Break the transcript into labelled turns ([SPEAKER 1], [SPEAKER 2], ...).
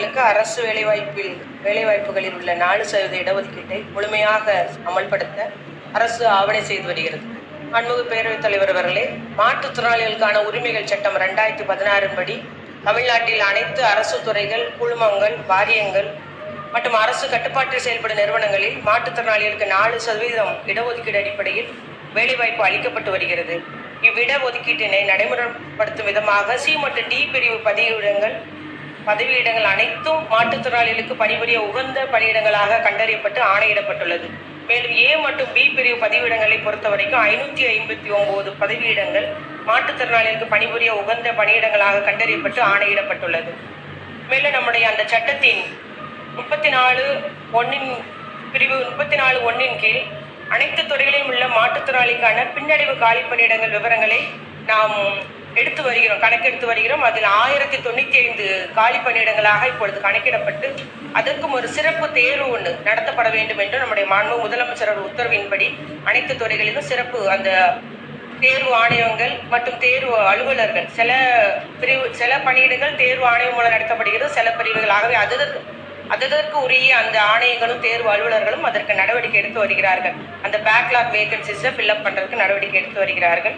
[SPEAKER 1] மாற்றுத்திறனாளிகளுக்கு அரசு வேலைவாய்ப்பில் வேலைவாய்ப்புகளில் உள்ள நாலு சதவீத இடஒதுக்கீட்டை முழுமையாக அமல்படுத்த அரசு ஆவணை செய்து வருகிறது. அன்பு பேரவைத் தலைவர் அவர்களே மாற்றுத்திறனாளிகளுக்கான உரிமைகள் சட்டம் ரெண்டாயிரத்தி பதினாறின் படி தமிழ்நாட்டில் அனைத்து அரசு துறைகள் குழுமங்கள் வாரியங்கள் மற்றும் அரசு கட்டுப்பாட்டில் செயல்படும் நிறுவனங்களில் மாற்றுத்திறனாளிகளுக்கு நாலு சதவீதம் இடஒதுக்கீடு அடிப்படையில் வேலைவாய்ப்பு அளிக்கப்பட்டு வருகிறது. இவ்விட ஒதுக்கீட்டினை நடைமுறைப்படுத்தும் விதமாக சி மற்றும் டி பிரிவு பதிவிடங்கள் பதவியிடங்கள் அனைத்தும் மாற்றுத்திறனாளிகளுக்கு பணிபுரிய உகந்த பணியிடங்களாக கண்டறியப்பட்டு ஆணையிடப்பட்டுள்ளது. மேலும் ஏ மற்றும் பி பிரிவு பதவியிடங்களை பொறுத்தவரைக்கும் ஐநூற்றி ஐம்பத்தி ஒன்பது பதவியிடங்கள் மாற்றுத்திறனாளிகளுக்கு பணிபுரிய உகந்த பணியிடங்களாக கண்டறியப்பட்டு ஆணையிடப்பட்டுள்ளது. மேலும் நம்முடைய அந்த சட்டத்தின் முப்பத்தி நாலு ஒன்றின் பிரிவு முப்பத்தி நாலு ஒன்றின் கீழ் அனைத்து துறைகளிலும் உள்ள மாற்றுத்திறனாளிக்கான பின்னடைவு காலி பணியிடங்கள் விவரங்களை நாம் எடுத்து வருகிறோம் கணக்கெடுத்து வருகிறோம். அதில் ஆயிரத்தி தொண்ணூற்றி ஐந்து காலி பணியிடங்களாக இப்பொழுது கணக்கிடப்பட்டு அதற்கும் ஒரு சிறப்பு தேர்வு ஒன்று நடத்தப்பட வேண்டும் என்று நம்முடைய மாண்பு முதலமைச்சர் உத்தரவின்படி அனைத்து துறைகளிலும் சிறப்பு அந்த தேர்வு ஆணையங்கள் மற்றும் தேர்வு அலுவலர்கள் சில பிரிவு சில பணியிடங்கள் தேர்வு ஆணையம் மூலம் நடத்தப்படுகிறது சில பிரிவுகளாகவே அதற்கு அதற்கு உரிய அந்த ஆணையங்களும் தேர்வு அலுவலர்களும் அதற்கு நடவடிக்கை எடுத்து வருகிறார்கள். அந்த பேக்லாக் வேகன்சிஸை ஃபில்அப் பண்ணுறதுக்கு நடவடிக்கை எடுத்து வருகிறார்கள்.